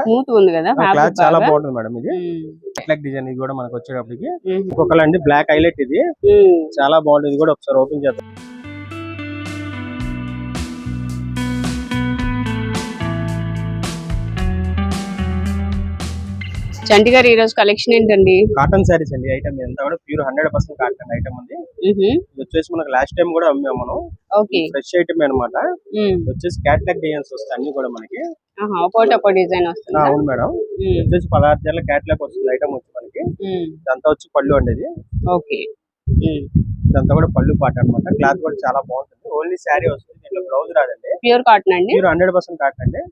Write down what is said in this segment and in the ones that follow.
Smooth ఉంది కదా cloth fabric చాలా బాగా. బాగుంటుంది మేడం ఇది. అట్లాక్ డిజైన్ ఇది కూడా మనకు వచ్చేటప్పటికి. ఇంకొకలా అండి బ్లాక్ హైలైట్ ఇది. చాలా బాగుంటుంది ఇది కూడా ఒకసారి ఓపెన్ చేద్దాం. చంటి గారు ఈ రోజు కలెక్షన్ ఏంటండి? కాటన్ శారీస్ అండి ఐటమ్ ఎంత కూడా pure hundred percent cotton item ఉంది. వచ్చేసి మనకు లాస్ట్ టైం కూడా అమ్మాము మనం. ఓకే. ఫ్రెష్ ఐటమ్ అనమాట వచ్చేసి క్యాట్లాగ్ డిజైన్స్ వస్తాయి అన్ని కూడా మనకి. ఒక్కో డిజైన్ వస్తుందా? అవును మేడం. వచ్చేసి పదహారు జల్ల క్యాట్లాగ్ వస్తుంది ఐటమ్ వచ్చి మనకి. ఇదంతా వచ్చి పళ్ళు అండి ఇది. ఓకే. ఇదంతా కూడా పళ్ళు పాట అన్నమాట. క్లాత్ కూడా చాలా బాగుంటుంది. ఓన్లీ శారీ వస్తుంది దీంట్లో బ్లౌజ్ రాదండి. ప్యూర్ కాటన్ అండి? ప్యూర్ హండ్రెడ్ పర్సెంట్ కాటన్ అండి.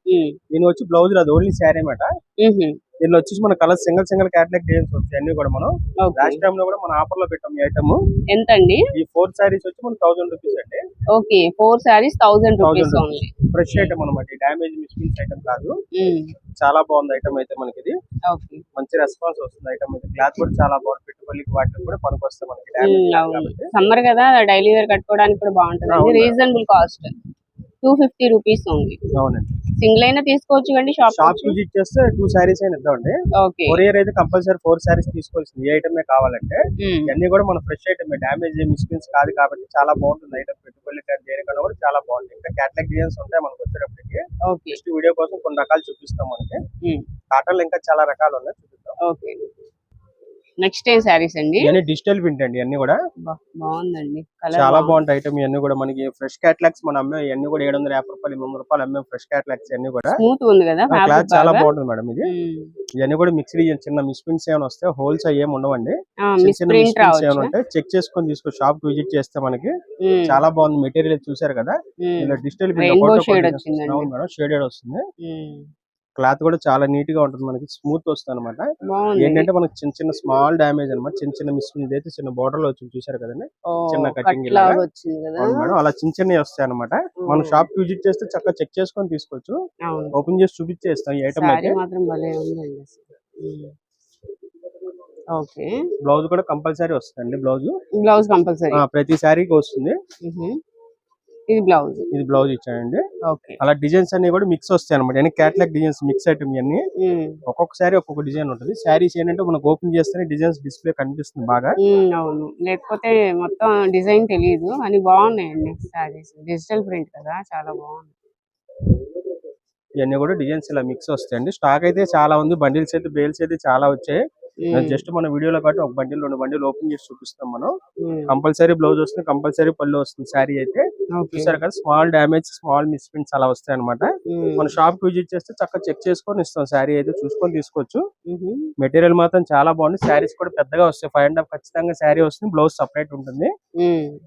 దీని వచ్చి బ్లౌజ్ రాదు ఓన్లీ శారీ అన్నమాట. ఉహు, దీనిలో వచ్చేసి మన colour single single catalogue designs వస్తాయి అన్ని కూడా మనం. లాస్ట్ టైం లో కూడా మన ఆఫర్లో పెట్టాం ఈ ఐటమ్ ఎంత అండి ఈ ఫోర్ శారీస్ వచ్చి మన థౌసండ్ రూపీస్ అండి. Okay four saris thousand rupees 1000 only fresh item అనమాట డామేజ్ మిస్మిన్స్ ఐటమ్ కాదు. ఉమ్, చాలా బాగుంది ఐటమ్ అయితే మనకి ఇది మంచి రెస్పాన్స్ వస్తుంది ఐటమ్ అయితే. క్లాత్ కూడా చాలా బాగుంది. పెట్టుబడికి వాటికి కూడా పనికి వస్తాయి మనకి సమ్మర్ కదా డైలీ వేర్ కట్టుకోవడానికి కూడా బాగుంటుంది. Reasonable cost two fifty rupees ఉంది అవునండి. సింగిల్ అయినా తీసుకోవచ్చు కండి షాప్ షాప్ విజిట్ చేస్తే టూ శారీస్ అయినా ఇద్దామండి. ఓకే. కొరియర్ అయితే కంపల్సరీ ఫోర్ శారీస్ తీసుకోవాల్సింది. ఏ ఐటమే కావాలంటే ఇవన్నీ కూడా మన ఫ్రెష్ ఐటమ్ డామేజ్ మిస్పిన్స్ కాదు కాబట్టి చాలా బాగుంటుంది ఐటమ్ పెట్టుబడి కానీ దేనికన్నా కూడా చాలా బాగుంటుంది ఇంకా క్యాటలాగ్ డిజైన్స్ ఉంటాయి మనకు వచ్చేటప్పటికి. ఓకే. నెక్స్ట్ వీడియో కోసం కొన్ని రకాలు చూపిస్తాం మనకి. ఉమ్, కాటన్ ఇంకా చాలా రకాలు ఉన్నాయి చూపిస్తాం ఓకే. నెక్స్ట్ ఏం శారీస్ అండి? ఇవన్నీ డిజిటల్ ప్రింట్ అండి ఇవన్నీ కూడా. బాగుందండి. కలర్ చాలా బాగుంటాయి ఐటమ్ ఇవన్నీ కూడా. మనకి ఫ్రెష్ క్యాటలాగ్స్ మనం అమ్మే ఇవన్నీ కూడా ఏడు వందల యాభై రూపాయలు ఎనిమిది రూపాయలు అమ్మే ఫ్రెష్ క్యాటలాగ్స్ ఇవన్నీ కూడా. స్మూత్ ఉంది కదా క్లాత్ చాలా బాగా? బాగుంటుంది మేడం ఇది. ఉమ్, ఇవన్నీ కూడా మిక్స్డ్ చిన్న మిస్ప్రింట్స్ ఏమైనా వస్తే హోల్స్ అవి ఏమి ఉండవండి. చిన్న మిస్ ప్రింట్ మిస్ప్రింట్స్ ఏమైనా ఉంటాయి చెక్ చేసుకొని తీసుకో షాప్ విజిట్ చేస్తే మనకి ఉమ్, చాలా బాగుంది. మెటీరియల్ చూసారు కదా? ఇలా డిజిటల్. అవును మేడం షేడెడ్ వస్తుంది. ఉమ్, క్లాత్ కూడా చాలా నీట్గా ఉంటుంది మనకి. స్మూత్ వస్తుంది అనమాట ఏంటంటే మనకి చిన్న చిన్న స్మాల్ డ్యామేజ్ అన్నమాట. చిన్న చిన్న మిస్ అయితే చిన్న బోర్డర్లో వచ్చింది చూసారు కదండి చిన్న కట్ cutting లాగా ఇలాగా. వచ్చింది కదా. అవును మేడం. అలా చిన్న చిన్నవి వస్తాయి అనమాట మనం షాప్ విజిట్ చేస్తే చక్కగా చెక్ చేసుకొని తీసుకోవచ్చు. ఓపెన్ చేసి చూపించేస్తాం ఈ ఐటమ్ అయితే. ఓకే. బ్లౌజ్ కూడా కంపల్సరీ వస్తుందండి బ్లౌజ్. Blouse compulsory. ప్రతి శారీకి వస్తుంది. ఇది బ్లౌజ్. ఇది బ్లౌజ్ ఇచ్చానండి. ఓకే. అలా డిజైన్స్ అన్ని కూడా మిక్స్ వస్తాయి అనమాట అన్ని క్యాటలాగ్ డిజైన్స్ మిక్స్ ఐటమ్ ఇవన్నీ ఉమ్, ఒక్కొక్క డిజైన్ ఉంటుంది. శారీస్ ఏంటంటే మనకు ఓపెన్ చేస్తేనే డిజైన్స్ డిస్ప్లే కనిపిస్తుంది బాగా. అవును. లేకపోతే మొత్తం డిజైన్ తెలియదు అని బాగున్నాయండి శారీస్ డిజిటల్ ప్రింట్ కదా చాలా బాగుంది. ఇవన్నీ కూడా డిజైన్స్ ఇలా మిక్స్ వస్తాయండి. స్టాక్ అయితే చాలా ఉంది. బండిల్స్ అయితే బేల్స్ అయితే చాలా వచ్చాయి. జస్ట్ మన వీడియోలో కాబట్టి ఒక బండిల్ రెండు బండిల్ ఓపెన్ చేసి చూపిస్తాం మనం. కంపల్సరీ బ్లౌజ్ వస్తుంది కంపల్సరీ పళ్ళు వస్తుంది శారీ అయితే. చూసారు కదా స్మాల్ డ్యామేజ్ స్మాల్ మిస్ప్రింట్స్ అలా వస్తాయి అనమాట మన షాప్కి విజిట్ చేస్తే చక్కగా చెక్ చేసుకొని ఇస్తాం. శారీ అయితే చూసుకొని తీసుకోవచ్చు. మెటీరియల్ మాత్రం చాలా బాగుంది. శారీస్ కూడా పెద్దగా వస్తాయి. ఫైవ్ అండ్ హాఫ్ ఖచ్చితంగా శారీ వస్తుంది. బ్లౌజ్ సపరేట్ ఉంటుంది.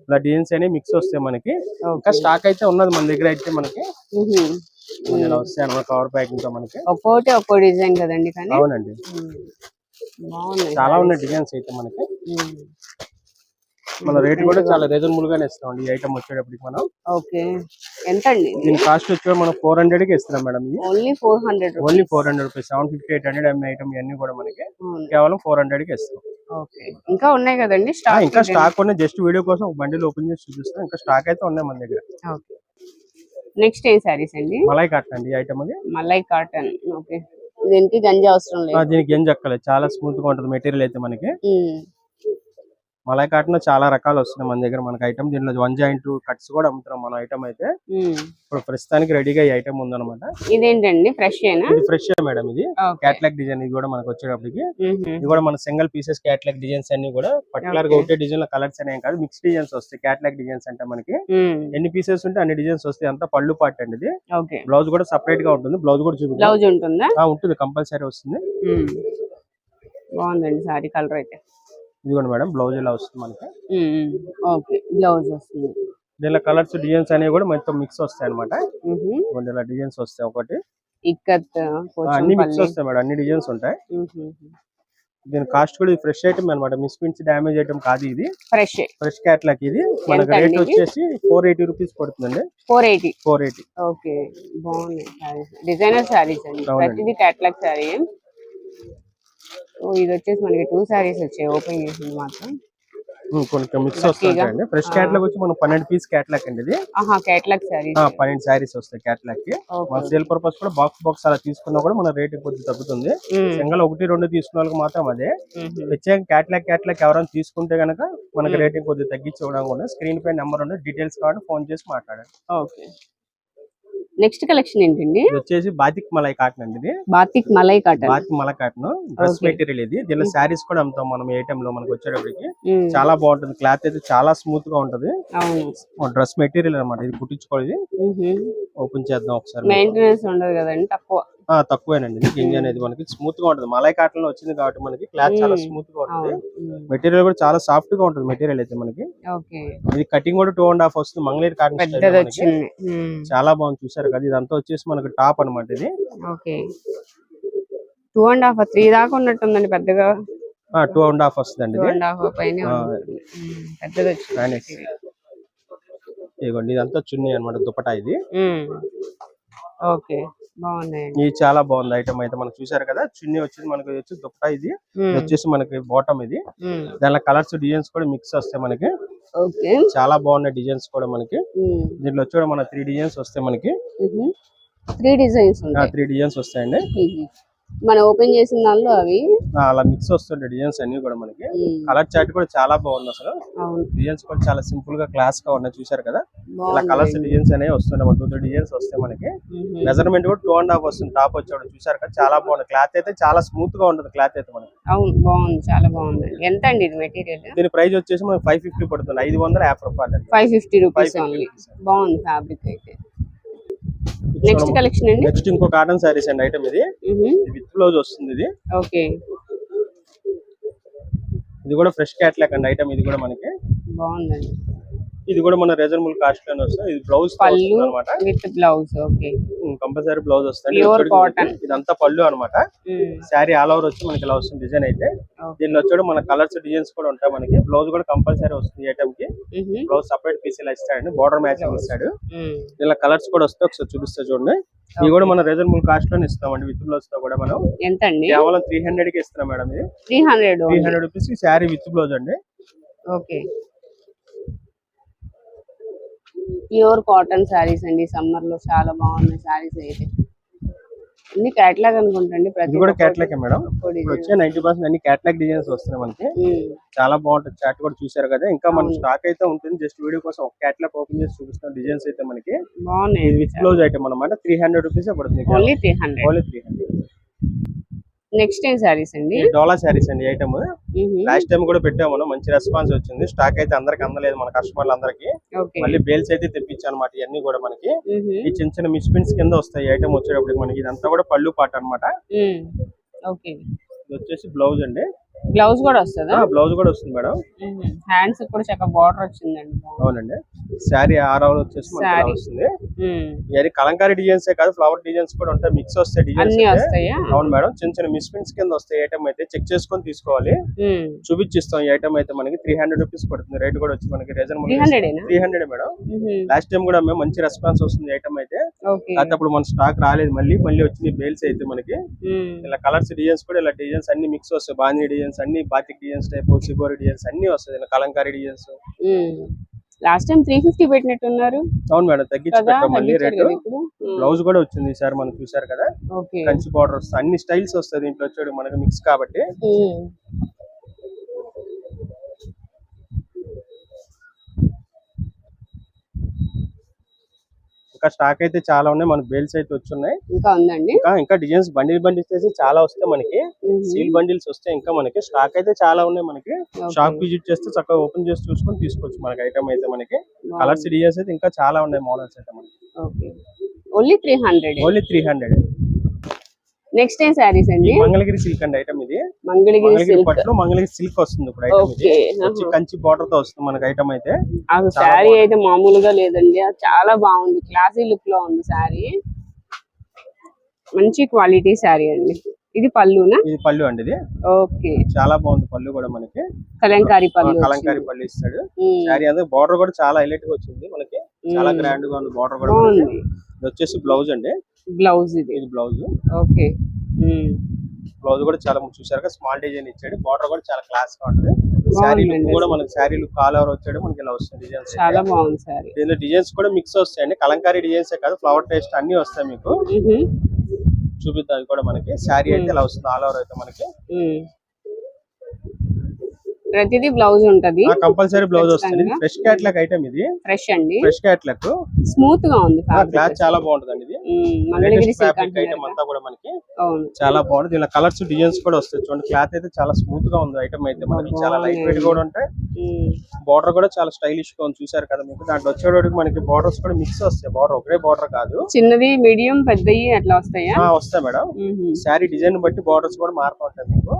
ఇలా డిజైన్స్ అనేవి మిక్స్ వస్తాయి మనకి. ఇంకా స్టాక్ అయితే ఉన్నది మన దగ్గర అయితే మనకి. ఇలా వస్తాయి అనమాట కవర్ ప్యాకింగ్తో మనకి. ఒక్కోటి ఒక్కో డిజైన్ కదండి కానీ? అవునండి. ఉమ్, బాగున్నాయి చాలా ఉన్నాయి డిజైన్స్ అయితే మనకి. మన రేట్ కూడా చాలా రీజనబుల్ గానే ఇస్తామండి ఈ ఐటమ్ వచ్చేటప్పటికి మనం. ఓకే. ఎంత అండి దీని కాస్ట్ వచ్చి మనం ఫోర్ హండ్రెడ్కి ఇస్తున్నాం madam only four hundred only four hundred rupees seven fifty eight hundred MA item ఇవన్నీ కూడా మనకి కేవలం ఫోర్ హండ్రెడ్కి ఇస్తాం. ఓకే. ఇంకా ఉన్నాయి కదండి స్టాక్ ఇంకా స్టాక్ ఉన్నాయి. జస్ట్ వీడియో కోసం ఒక బండిల్ ఓపెన్ చేసి చూపిస్తాం ఇంకా స్టాక్ అయితే ఉన్నాయి మన దగ్గర. ఓకే. నెక్స్ట్ ఏ సారీస్ అండి? మలై కాటన్ అండి ఈ ఐటమ్ అది. మలై కాటన్ ఓకే. దీనికి గంజి అవసరం లేదు. దీనికి ఏం చెక్కలేదు చాలా స్మూత్గా ఉంటుంది. మెటీరియల్ అయితే మనకి. మలై కాటన్ చాలా రకాలు వస్తున్నాయి మన దగ్గర. మనకి ఐటమ్ దీనిలో వన్ జాయింట్ కట్స్ కూడా అమ్ముతున్నాం మన ఐటమ్ అయితే. ఇప్పుడు ప్రస్తుతానికి రెడీగా ఈ ఐటమ్ ఉందన్నమాట. ఇదేంటండి? ఫ్రెష్ ఇది ఫ్రెష్ మేడం ఇది. క్యాట్లాగ్ డిజైన్ ఇది కూడా మనకు వచ్చేటప్పటికి. ఇది కూడా మన సింగిల్ పీసెస్ క్యాట్లాగ్ డిజైన్స్ అన్ని కూడా పర్టికులర్గా ఒకటే డిజైన్లో కలర్స్ అనేం కాదు మిక్స్ డిజైన్స్ వస్తాయి. క్యాట్లాగ్ డిజైన్స్ అంటే మనకి ఎన్ని పీసెస్ ఉంటే అన్ని డిజైన్స్ వస్తాయి. అంతా పళ్ళు పార్ట్ అండి ఇది. బ్లౌజ్ కూడా సపరేట్గా ఉంటుంది. బ్లౌజ్ కూడా చూపిద్దాం. బ్లౌజ్ ఉంటుందా? కంపల్సరీ వస్తుంది. బాగుందండి సారీ కలర్ అయితే. ఇది కూడా మేడం బ్లౌజ్ ఇలా వస్తుంది మనకి. ఓకే బ్లౌజ్ వస్తుంది. దీనిలో కలర్స్ డిజైన్స్ అనేవి కూడా మొత్తం మిక్స్ వస్తాయి అనమాట ఇలా డిజైన్స్ వస్తాయి ఒకటి. అన్ని మిక్స్ వస్తాయి మేడం అన్ని డిజైన్స్ ఉంటాయి. దీని కాస్ట్ కూడా ఫ్రెష్ ఐటమ్ అనమాట మిస్ పిన్స్ డ్యామేజ్ ఐటమ్ కాదు ఇది. ఫ్రెష్ ఫ్రెష్ క్యాట్లాగ్ ఇది. మనకి రేట్? వచ్చేసి ఫోర్ ఎయిటీ రూపీస్ పడుతుందండి. Four eighty four eighty okay saris designer saris అండి. ప్రతిదీ క్యాట్లాగ్ సారీ ఇది వచ్చేసి మనకి టూ సారీస్ వచ్చాయి. ఓపెన్ చేసింది మాత్రం. కొన్ని మిక్స్. వస్తుంటాయండి ఫ్రెష్. క్యాట్లాగ్ వచ్చి మనం పన్నెండు పీస్ క్యాట్లాగ్ అండి ఇది. శారీస్ ఆ, పన్నెండు శారీస్ వస్తాయి క్యాట్లాగ్కి. మన సేల్ పర్పస్ కూడా బాక్స్ బాక్స్ అలా తీసుకున్నా కూడా మన రేట్ కొద్దిగా తగ్గుతుంది. సింగల్ ఒకటి రెండు తీసుకున్న వాళ్ళకి మాత్రం అదే. ప్రత్యేకంగా క్యాట్లాగ్ క్యాట్లాగ్ ఎవరైనా తీసుకుంటే గనక మనకి. రేటింగ్ కొద్దిగా తగ్గించి ఇవ్వడం కూడా స్క్రీన్ పై నెంబర్ ఉంది డీటెయిల్స్ కావాలి ఫోన్ చేసి మాట్లాడండి. ఓకే నెక్స్ట్ కలెక్షన్ ఏంటండి? వచ్చేసి బాతిక్ మలై కాటన్ అండి ఇది. Batik malai cotton batik malai cotton dress. Material ఇది. దీనిలో శారీస్ కూడా అమ్ముతాం మనం ఏ లో మనకి వచ్చేటప్పటికి. ఉమ్, చాలా బాగుంటుంది. క్లాత్ అయితే చాలా స్మూత్గా ఉంటది. డ్రెస్ మెటీరియల్ అన్నమాట. ఇది కుట్టించుకోవాలి. ఓపెన్ చేద్దాం ఒకసారి. మెయింటెనెన్స్ ఉండదు కదండి తక్కువ. తక్కువేనండి. గింజ అనేది మనకి స్మూత్గా ఉంటుంది. మలై కాటన్లో వచ్చింది కాబట్టి మనకి క్లాత్ చాలా. స్మూత్గా ఉంటుంది. మెటీరియల్ కూడా చాలా సాఫ్ట్గా ఉంటుంది మెటీరియల్ అయితే మనకి. ఇది కటింగ్ కూడా టూ అండ్ హాఫ్ వస్తుంది. మంగళగిరి కాటన్ చాలా బాగుంది. చూసారు కదా ఇదంతా వచ్చేసి మనకి టాప్ అన్నమాట ఇది. టూ అండ్ హాఫ్ త్రీ దాకా ఉన్నట్టుందండి పెద్దగా? టూ అండ్ హాఫ్ వస్తుంది టూ ఇది. అండ్ హాఫ్ పైన ఆ. పెద్దది వచ్చింది Nice. ఇదిగోండి ఇదంతా చున్నీ అన్నమాట దుపటా ఇది. ఓకే. ఇది చాలా బాగుంది ఐటమ్ అయితే. మనం చూసారు కదా చున్నీ వచ్చేసి మనకి వచ్చి దుపటా ఇది. వచ్చేసి మనకి బాటమ్ ఇది. దానిలో కలర్స్ డిజైన్స్ కూడా మిక్స్ వస్తాయి మనకి. చాలా బాగున్నాయి డిజైన్స్ కూడా మనకి. దీంట్లో వచ్చి కూడా మన త్రీ డిజైన్స్ వస్తాయి మనకి. త్రీ డిజైన్స్ త్రీ డిజైన్స్ వస్తాయండి. మనం ఓపెన్ చేసిన దానిలో అవి. అలా మిక్స్ వస్తుంటాయి డిజైన్స్ అన్ని కూడా మనకి. కలర్ చార్ట్ కూడా చాలా బాగుంది అసలు. డిజైన్స్ కూడా చాలా సింపుల్గా క్లాస్గా ఉన్నాయి చూసారు కదా? ఇలా కలర్స్ డిజైన్స్ అనేవి వస్తున్నాయి టూ త్రీ డిజైన్స్ వస్తాయి మనకి. మెజర్మెంట్ కూడా టూ అండ్ హాఫ్ వస్తుంది టాప్ వచ్చాడు చూసారు కదా? చాలా బాగుంది. క్లాత్ అయితే చాలా స్మూత్గా ఉంటుంది క్లాత్ అయితే మనకి. అవును బాగుంది చాలా బాగుంది. ఎంత అండి ఇది మెటీరియల్ దీని ప్రైస్ వచ్చేసి మనకి ఫైవ్ ఫిఫ్టీ పడుతుంది ఐదు వందల యాభై రూపాయలు five fifty rupees 550 only rupees. బాగుంది ఫ్యాబ్రిక్ అయితే. నెక్స్ట్ కలెక్షన్ అండి? నెక్స్ట్ ఇంకో కాటన్ సారీస్ అండి ఐటమ్ ఇది. విత్ బ్లౌజ్ వస్తుంది ఇది. ఓకే. ఇది కూడా ఫ్రెష్ క్యాట్లాగ్ అండి ఐటమ్ ఇది కూడా మనకి. బాగుందండి. ఇది కూడా మన రీజనబుల్ కాస్ట్లోనే వస్తుంది. ఇది బ్లౌజ్ పళ్ళు అనమాట with blouse okay. Compulsory blouse వస్తుంది. ఇది. ఇదంతా పళ్ళు అనమాట శారీ ఆల్ ఓవర్ వచ్చి మనకి ఇలా వస్తుంది డిజైన్ అయితే. దీనిలో వచ్చి మన కలర్స్ డిజైన్స్ కూడా ఉంటాయి మనకి. బ్లౌజ్ కూడా కంపల్సరీ వస్తుంది ఐటమ్కి బ్లౌజ్ సపరేట్ పీస్ ఇలా ఇస్తాడండి. బార్డర్ మ్యాచింగ్ ఇస్తాడు. ఇలా కలర్స్ కూడా వస్తే ఒకసారి చూపిస్తా చూడండి. ఇవి కూడా మన రీజనబుల్ కాస్ట్లోనే ఇస్తామండి. విత్ బ్లౌజ్తో కూడా మనం. ఎంత అండి కేవలం త్రీ హండ్రెడ్కి ఇస్తున్నాం మేడం ఇది. Three hundred three hundred rupees sari with blouse అండి. ఓకే. ప్యూర్ కాటన్ శారీస్ అండి. సమ్మర్లో చాలా బాగున్నాయి శారీస్ అయితే. అన్ని కేటలాగ్ అనుకుంటండి. ప్రతి కూడా క్యాట్లాగ్ మేడం. వచ్చే నైన్టీ పర్సెంట్ అన్ని క్యాట్లాగ్ డిజైన్స్ వస్తున్నాయి మనకి. చాలా బాగుంటుంది చాట్ కూడా చూసారు కదా. ఇంకా మన. స్టాక్ అయితే ఉంటుంది. జస్ట్ వీడియో కోసం ఒక క్యాట్లాగ్ ఓపెన్ చేసి చూపిస్తాం డిజైన్స్ అయితే మనకి. బాగున్నాయి విత్ బ్లౌజ్ ఐటమ్ అనమాట త్రీ హండ్రెడ్ రూపీస్ పడుతుంది only three hundred only three hundred next ఏం శారీస్ అండి? డోలా శారీస్ అండి ఐటమ్. లాస్ట్ టైం కూడా పెట్టాము మనం మంచి రెస్పాన్స్ వచ్చింది. స్టాక్ అయితే అందరికి అందలేదు మన కస్టమర్లు అందరికి. మళ్ళీ బేల్స్ అయితే తెప్పించాను అనమాట ఇవన్నీ కూడా మనకి. ఈ చిన్న చిన్న మిస్ప్రింట్స్ కింద వస్తాయి ఐటమ్ వచ్చేటప్పుడు మనకి ఇదంతా కూడా పళ్ళు పాట ఇది వచ్చేసి బ్లౌజ్ అండి. బ్లౌజ్ కూడా వస్తుందా? బ్లౌజ్ కూడా వస్తుంది మేడం. హ్యాండ్స్ కూడా చక్కగా బార్డర్ వచ్చిందండి. అవునండి. శారీ ఆరవల్ వచ్చేసి. వస్తుంది. ఇవన్నీ కలంకారీ డిజైన్స్ కాదు ఫ్లవర్ డిజైన్స్ కూడా ఉంటాయి. మిక్స్ వస్తాయి డిజైన్స్ అన్ని వస్తాయా? అవును మేడం. చిన్న చిన్న మిస్ప్రింట్స్ కింద వస్తాయి. ఐటమ్ అయితే చెక్ చేసుకొని తీసుకోవాలి. చూపించిస్తాం. ఈ ఐటమ్ అయితే మనకి త్రీ హండ్రెడ్ రూపీస్ పడుతుంది. రేట్ కూడా వచ్చి మనకి reasonable three hundred madam. Last time కూడా మేము మంచి రెస్పాన్స్ వస్తుంది ఐటమ్ అయితే. కాకపోతే అప్పుడు మన స్టాక్ రాలేదు మళ్ళీ మళ్ళీ వచ్చింది బేల్స్ అయితే మనకి. ఇలా కలర్స్ డిజైన్స్ కూడా ఇలా డిజైన్స్ అన్ని మిక్స్ వస్తాయి. బాంధీ డిజైన్స్ అన్ని బాతిక్ డిజైన్స్ టైప్ సిగోరి డిజైన్స్ అన్ని వస్తాయి. ఇలా Kalamkari designs last time three fifty పెట్టినట్టున్నారు. అవును మేడం తగ్గించి పెట్టాం మళ్ళీ రేటు బ్లౌజ్ కూడా వచ్చింది ఈసారి మనం చూసారు కదా. కంచి బార్డర్ వస్తుంది. అన్ని స్టైల్స్ వస్తుంది దీంట్లో వచ్చాడు మనకి మిక్స్ కాబట్టి. ఇంకా స్టాక్ అయితే చాలా ఉన్నాయి. మన బేల్స్ అయితే వచ్చున్నాయి. ఇంకా ఉందండి. ఇంకా ఇంకా డిజైన్స్ బండిల్ బండిల్స్ చేసి చాలా వస్తాయి మనకి. సీల్ బండిల్స్ వస్తాయి ఇంకా మనకి స్టాక్ అయితే చాలా ఉన్నాయి మనకి. షాప్ విజిట్ చేస్తే చక్కగా ఓపెన్ చేసి చూసుకొని తీసుకోవచ్చు మనకి ఐటమ్ అయితే మనకి. కలర్స్ డిజైన్స్ అయితే ఇంకా చాలా ఉన్నాయి. మోడల్స్ అయితే మనకి. Only three hundred only three hundred next ఏం శారీస్ అండి? మంగళగిరి సిల్క్ అండి ఐటమ్ ఇది. మంగళగిరి మంగళగిరి సిల్క్ పట్టులో మంగళగిరి సిల్క్ వస్తుంది ఇప్పుడు ఐటమ్ ఇది. ఓకే వచ్చి కంచి బార్డర్తో వస్తుంది మనకి ఐటమ్ అయితే. ఆ శారీ అయితే మామూలుగా లేదండి. అది చాలా బాగుంది. క్లాసీ లుక్లో ఉంది శారీ మంచి క్వాలిటీ శారీ అండి. ఇది పళ్ళునా? ఇది పళ్ళు అండి ఇది. ఓకే చాలా బాగుంది పళ్ళు కూడా మనకి. కలంకారీ పళ్ళు కలంకారీ. పళ్ళు ఇస్తాడు. ఉమ్, శారీ అంతా బార్డర్ కూడా చాలా హైలైట్గా వచ్చింది మనకి. చాలా గ్రాండ్గా ఉంది. బార్డర్ కూడా ఇది వచ్చేసి బ్లౌజ్ అండి. బ్లౌజ్ ఇది. ఇది బ్లౌజ్. ఓకే. బ్లౌజ్ కూడా చాలా చూసారు స్మాల్ డిజైన్ ఇచ్చాడు. బార్డర్ కూడా చాలా క్లాస్గా ఉంటుంది. శారీ లుక్ కూడా మనకి శారీ లుక్ ఆల్ ఓవర్ వచ్చాడు. మనకి ఇలా వస్తుంది డిజైన్స్ చాలా బాగుంది సారీ దీనిలో డిజైన్స్ కూడా మిక్స్ వస్తాయండి. కలంకారీ డిజైన్స్ కాదు ఫ్లవర్ టేస్ట్ అన్ని వస్తాయి మీకు. చూపిద్దాం కూడా మనకి. శారీ అయితే ఇలా వస్తుంది ఆల్ ఓవర్ అయితే మనకి. ప్రతిదీ బ్లౌజ్ ఉంటది. కంపల్సరీ బ్లౌజ్ వస్తుంది. ఫ్రెష్ క్యాట్లాగ్ ఐటమ్ ఇది. ఫ్రెష్ అండి. ఫ్రెష్ క్యాట్లాగ్ స్మూత్గా ఉంది. క్లాత్ చాలా బాగుంటుంది ఇది. మంగళగిరి ఫ్యాబ్రిక్ ఐటమ్ అంతా కూడా మనకి చాలా బాగుంది దీనిలో కలర్స్ డిజైన్స్ కూడా వస్తాయి. చూడండి క్లాత్ అయితే చాలా స్మూత్గా ఉంది ఐటమ్ అయితే మనకి. చాలా లైట్ వెయిట్ కూడా ఉంటాయి. బార్డర్ కూడా చాలా స్టైలిష్గా ఉంది. చూసారు కదా మీకు? దాంట్లో వచ్చేటోడికి మనకి బార్డర్స్ కూడా మిక్స్ వస్తాయి. బార్డర్ ఒకటే బార్డర్ కాదు. చిన్నది మీడియం పెద్దవి అట్లా వస్తాయా? వస్తాయి మేడం. శారీ డిజైన్ బట్టి బార్డర్స్ కూడా మారుతూ ఉంటాయి మీకు.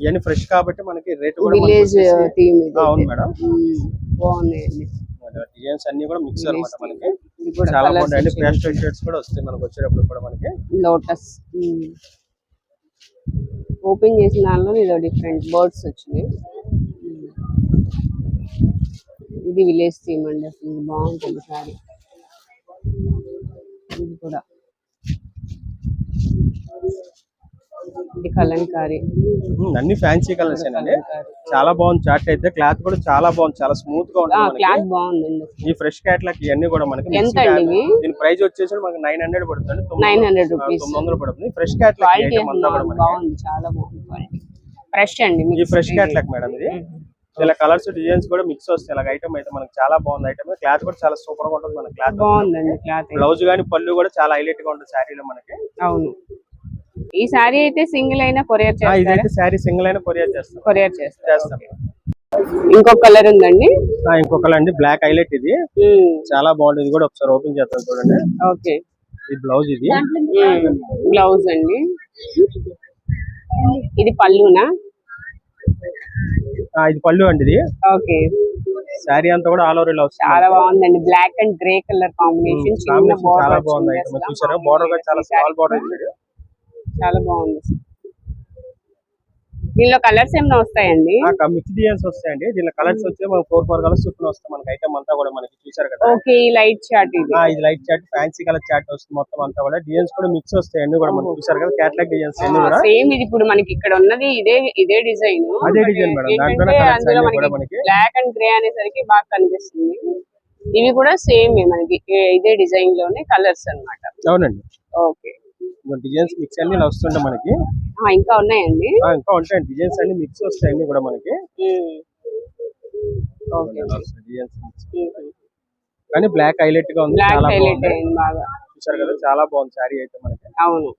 ఇవన్నీ ఫ్రెష్ కాబట్టి మనకి రేట్ కూడా విలేజ్ థీమ్ అవును మేడం. బాగున్నాయండి డిజైన్స్ అన్ని. కూడా మిక్స్ అనమాట మనకి. ఇది చాలా colours బాగుంటాయి. వచ్చేసి. పేస్టల్ షేడ్స్ కూడా వస్తాయి మనకి వచ్చేటప్పుడు కూడా మనకి. లోటస్ ఓపెన్ చేసిన దానిలో ఇదో డిఫరెంట్ బర్డ్స్ వచ్చినాయి. ఇది విలేజ్ థీమ్ అండి అసలు. ఇది బాగుంటుంది సారీ. ఇది కూడా. ఇది కలంకారీ. అన్ని ఫ్యాన్సీ కలర్స్ అండి చాలా బాగుంది చాట్ అయితే. క్లాత్ కూడా చాలా బాగుంది. చాలా స్మూత్గా ఉంటుంది. క్లాత్ బాగుందండి. ఈ ఫ్రెష్ క్యాట్లాగ్ ఇవన్నీ కూడా మనకి. దీని ప్రైస్ వచ్చేసి మనకి నైన్ హండ్రెడ్ పడుతుంది. నైన్ హండ్రెడ్ తొమ్మిది వందలు పడుతుంది. ఫ్రెష్ మనకి. బాగుంది చాలా బాగుంది ఫ్రెష్ అండి ఈ ఫ్రెష్ క్యాట్లాగ్ మేడం ఇది. ఇలా కలర్స్ డిజైన్స్ కూడా మిక్స్ వస్తాయి. ఇలా ఐటమ్ అయితే మనకి చాలా బాగుంది ఐటమ్ క్లాత్ కూడా చాలా సూపర్గా ఉంటుంది మన క్లాత్. బాగుందండి క్లాత్ బ్లౌజ్ గానీ పళ్ళు కూడా చాలా హైలైట్గా ఉంటుంది శారీలో మనకి. అవును. ఈ సారీ అయితే సింగిల్ అయినా కొరియర్ చేస్తారా? శారీ సింగిల్ అయినా కొరియర్ చేస్తాం. కొరియర్ చేస్తాం ఇంకొక కలర్ ఉందండి? ఆ, ఇంకొకలా అండి బ్లాక్ హైలైట్ ఇది. చాలా బాగుంటుంది. ఇది కూడా ఒకసారి ఓపెన్ చేస్తాం చూడండి. ఓకే. ఈ బ్లౌజ్ ఇది. బ్లౌజ్ అండి. ఇది పళ్ళునా? ఆ, ఇది పళ్ళు అండి ఇది. ఓకే. శారీ అంతా కూడా ఆల్ ఓవర్ ఇలా వస్తుంది. చాలా బాగుందండి. Black and grey colour combination. చాలా బాగుంది. చూసారా? బార్డర్ కూడా చాలా స్మాల్ బార్డర్ ఇచ్చాడు చాలా బాగుంది. దీనిలో కలర్స్ ఏమైనా వస్తాయండి? మిక్స్ డిజైన్స్ వస్తాయండి. దీనిలో కలర్స్ వచ్చి ఫోర్ ఫోర్ కలర్స్ చొప్పున వస్తాయి. మనకి ఐటమ్ అంతా కూడా మనకి చూసారు కదా? ఓకే ఈ లైట్ చార్ట్ ఇది. ఆ, ఇది light chart fancy colour chart వస్తుంది మొత్తం అంతా కూడా. డిజైన్స్ కూడా మిక్స్ వస్తాయి అన్ని కూడా మనకి చూసారు కదా? క్యాట్లాగ్ డిజైన్స్ అన్ని కూడా. సేమ్ ఇది. ఇప్పుడు మనకి ఇక్కడ ఉన్నది ఇదే ఇదే డిజైన్ అదే డిజైన్ మేడం. మనకి బ్లాక్ అండ్ గ్రే అనేసరికి బాగా కనిపిస్తుంది. ఇవి కూడా సేమ్ మనకి ఇదే డిజైన్లోనే కలర్స్ అన్నమాట. అవునండి. ఓకే. డిజైన్స్ మిక్స్ అన్ని వస్తుంటాయి మనకి. ఇంకా ఉన్నాయండి. ఇంకా ఉంటాయి. డిజైన్స్ అన్ని మిక్స్ వస్తాయి అన్ని కూడా మనకి. డిజైన్స్ కానీ బ్లాక్ హైలైట్గా ఉంది. చాలా బాగుంది. చూసారు కదా చాలా బాగుంది. శారీ అయితే మనకి. అవును.